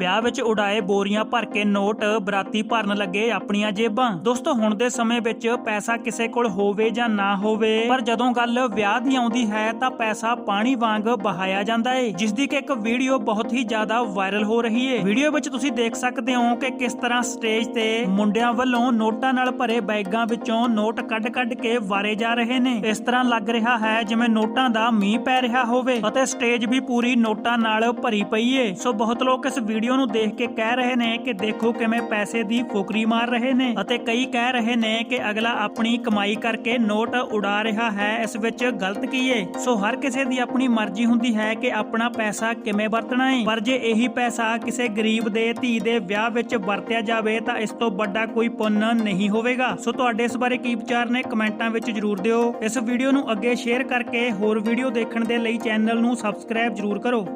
ਵਿਆਹ ਵਿੱਚ ਉਡਾਏ ਬੋਰੀਆਂ ਭਰ ਕੇ ਨੋਟ ਬਰਾਤੀ ਭਰਨ ਲੱਗੇ ਆਪਣੀਆਂ ਜੇਬਾਂ। ਦੋਸਤੋ, ਹੁਣ ਦੇ ਸਮੇਂ ਵਿੱਚ ਪੈਸਾ ਕਿਸੇ ਕੋਲ ਹੋਵੇ ਜਾਂ ਨਾ ਹੋਵੇ, ਪਰ ਜਦੋਂ ਗੱਲ ਵਿਆਹ ਦੀ ਆਉਂਦੀ ਹੈ ਤਾਂ ਪੈਸਾ ਪਾਣੀ ਵਾਂਗ ਬਹਾਇਆ ਜਾਂਦਾ ਏ ਜਿਸ ਦੀ ਕਿ ਇੱਕ ਵੀਡੀਓ ਬਹੁਤ ਹੀ ਜ਼ਿਆਦਾ ਵਾਇਰਲ ਹੋ ਰਹੀ ਏ। ਵੀਡੀਓ ਵਿੱਚ ਤੁਸੀਂ ਦੇਖ ਸਕਦੇ ਹੋ ਕਿ ਕਿਸ ਤਰ੍ਹਾਂ ਸਟੇਜ ਤੇ ਮੁੰਡਿਆਂ ਵੱਲੋਂ ਨੋਟਾਂ ਨਾਲ ਭਰੇ ਬੈਗਾਂ ਵਿੱਚੋਂ ਨੋਟ ਕੱਢ-ਕੱਢ ਕੇ ਵਾਰੇ ਜਾ ਰਹੇ ਨੇ। ਇਸ ਤਰ੍ਹਾਂ ਲੱਗ ਰਿਹਾ ਹੈ ਜਿਵੇਂ ਨੋਟਾਂ ਦਾ ਮੀਂਹ ਪੈ ਰਿਹਾ ਹੋਵੇ ਅਤੇ ਸਟੇਜ ਵੀ ਪੂਰੀ ਨੋਟਾਂ ਨਾਲ ਭਰੀ ਪਈ ਏ। ਸੋ ਬਹੁਤ ਲੋਕ ਇਸ ਵੀਡੀਓ ਨੂੰ ਦੇਖ ਕੇ ਕਹਿ ਰਹੇ ਨੇ ਕਿ ਦੇਖੋ ਕਿਵੇਂ ਪੈਸੇ ਦੀ ਫੁਕਰੀ ਮਾਰ ਰਹੇ ਨੇ ਅਤੇ ਕਈ ਕਹਿ ਰਹੇ ਨੇ ਕਿ ਅਗਲਾ ਆਪਣੀ ਕਮਾਈ ਕਰਕੇ ਨੋਟ ਉਡਾ ਰਿਹਾ ਹੈ, ਇਸ ਵਿੱਚ ਗਲਤ ਕੀ ਏ? ਸੋ ਹਰ ਕਿਸੇ ਦੀ ਆਪਣੀ ਮਰਜ਼ੀ ਹੁੰਦੀ ਹੈ ਕਿ ਆਪਣਾ ਪੈਸਾ ਕਿਵੇਂ ਵਰਤਣਾ ਏ। ਪਰ ਜੇ ਇਹੀ ਪੈਸਾ ਕਿਸੇ ਗਰੀਬ ਦੇ, ਧੀ ਦੇ ਵਿਆਹ ਵਿੱਚ ਵਰਤਿਆ ਜਾਵੇ ਤਾਂ ਇਸ ਤੋਂ ਵੱਡਾ ਕੋਈ ਪੁੰਨ ਨਹੀਂ ਹੋਵੇਗਾ। ਸੋ ਤੁਹਾਡੇ ਇਸ ਬਾਰੇ ਕੀ ਵਿਚਾਰ ਨੇ ਕਮੈਂਟਾਂ ਵਿੱਚ ਜਰੂਰ ਦਿਓ। ਇਸ ਵੀਡੀਓ ਨੂੰ ਅੱਗੇ ਸ਼ੇਅਰ ਕਰਕੇ ਹੋਰ ਵੀਡੀਓ ਦੇਖਣ ਦੇ ਲਈ ਚੈਨਲ ਨੂੰ ਸਬਸਕ੍ਰਾਈਬ ਜਰੂਰ ਕਰੋ।